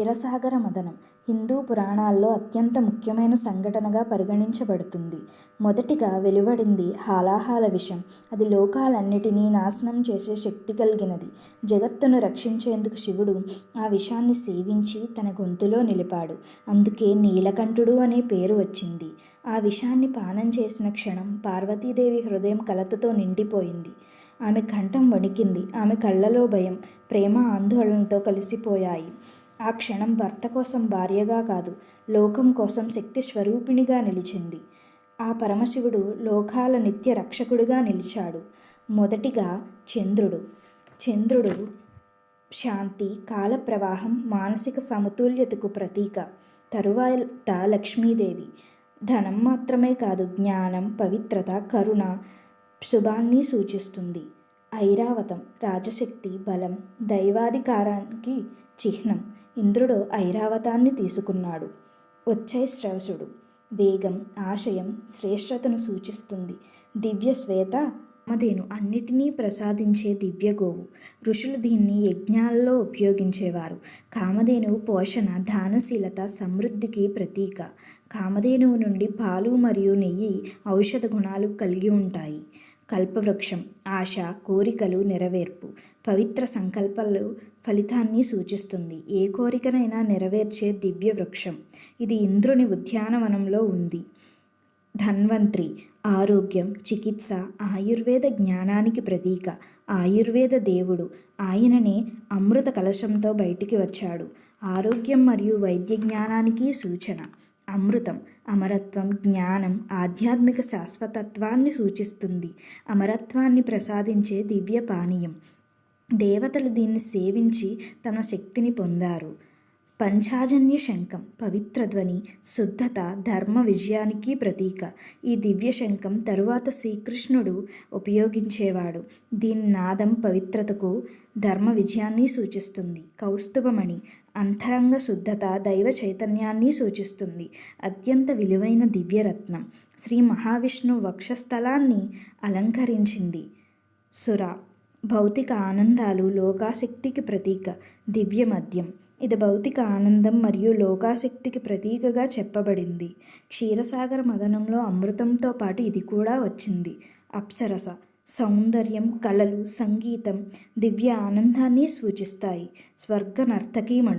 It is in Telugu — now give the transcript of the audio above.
క్షీరసాగర మథనం హిందూ పురాణాల్లో అత్యంత ముఖ్యమైన సంఘటనగా పరిగణించబడుతుంది. మొదటిగా వెలువడింది హాలాహాల విషం. అది లోకాలన్నిటినీ నాశనం చేసే శక్తి కలిగినది. జగత్తును రక్షించేందుకు శివుడు ఆ విషాన్ని సేవించి తన గొంతులో నిలిపాడు. అందుకే నీలకంఠుడు అనే పేరు వచ్చింది. ఆ విషాన్ని పానం చేసిన క్షణం పార్వతీదేవి హృదయం కలతతో నిండిపోయింది. ఆమె కంఠం వణికింది. ఆమె కళ్ళలో భయం ప్రేమ ఆందోళనతో కలిసిపోయాయి. ఆ క్షణం భర్త కోసం భార్యగా కాదు లోకం కోసం శక్తి స్వరూపిణిగా నిలిచింది. ఆ పరమశివుడు లోకాల నిత్య రక్షకుడుగా నిలిచాడు. మొదటిగా చంద్రుడు. చంద్రుడు శాంతి కాల ప్రవాహం మానసిక సమతుల్యతకు ప్రతీక. తరువాత లక్ష్మీదేవి. ధనం మాత్రమే కాదు జ్ఞానం పవిత్రత కరుణ శుభాన్ని సూచిస్తుంది. ఐరావతం రాజశక్తి బలం దైవాధికారానికి చిహ్నం. ఇంద్రుడు ఐరావతాన్ని తీసుకున్నాడు. వచ్చై శ్రవసుడు. వేగం ఆశయం శ్రేష్టతను సూచిస్తుంది. దివ్య శ్వేత మధేను అన్నిటినీ ప్రసాదించే దివ్యగోవు. ఋషులు దీన్ని యజ్ఞాల్లో ఉపయోగించేవారు. కామధేనువు పోషణ దానశీలత సమృద్ధికి ప్రతీక. కామధేనువు నుండి పాలు మరియు నెయ్యి ఔషధ గుణాలు కలిగి ఉంటాయి. కల్పవృక్షం ఆశ కోరికలు నెరవేర్పు. పవిత్ర సంకల్పాలు ఫలితాన్ని సూచిస్తుంది. ఏ కోరికనైనా నెరవేర్చే దివ్య వృక్షం ఇది ఇంద్రుని ఉద్యానవనంలో ఉంది. ధన్వంత్రి ఆరోగ్యం చికిత్స ఆయుర్వేద జ్ఞానానికి ప్రతీక. ఆయుర్వేద దేవుడు. ఆయననే అమృత కలశంతో బయటికి వచ్చాడు. ఆరోగ్యం మరియు వైద్య జ్ఞానానికి సూచన. అమృతం అమరత్వం జ్ఞానం ఆధ్యాత్మిక శాశ్వతత్వాన్ని సూచిస్తుంది. అమరత్వాన్ని ప్రసాదించే దివ్య పానీయం. దేవతలు దీన్ని సేవించి తమ శక్తిని పొందారు. పంచాజన్య శంఖం పవిత్ర ధ్వని శుద్ధత ధర్మ విజయానికి ప్రతీక. ఈ దివ్య శంఖం తరువాత శ్రీకృష్ణుడు ఉపయోగించేవాడు. దీని నాదం పవిత్రతకు ధర్మ విజయాన్ని సూచిస్తుంది. కౌస్తుభమణి అంతరంగ శుద్ధత దైవ చైతన్యాన్ని సూచిస్తుంది. అత్యంత విలువైన దివ్యరత్నం. శ్రీ మహావిష్ణు వక్షస్థలాన్ని అలంకరించింది. సుర భౌతిక ఆనందాలు లోకాశక్తికి ప్రతీక. దివ్య మద్యం ఇది భౌతిక ఆనందం మరియు లోకాశక్తికి ప్రతీకగా చెప్పబడింది. క్షీరసాగర మదనంలో అమృతంతో పాటు ఇది కూడా వచ్చింది. అప్సరస సౌందర్యం కళలు సంగీతం దివ్య ఆనందాన్ని సూచిస్తాయి. స్వర్గ నర్తకీమణులు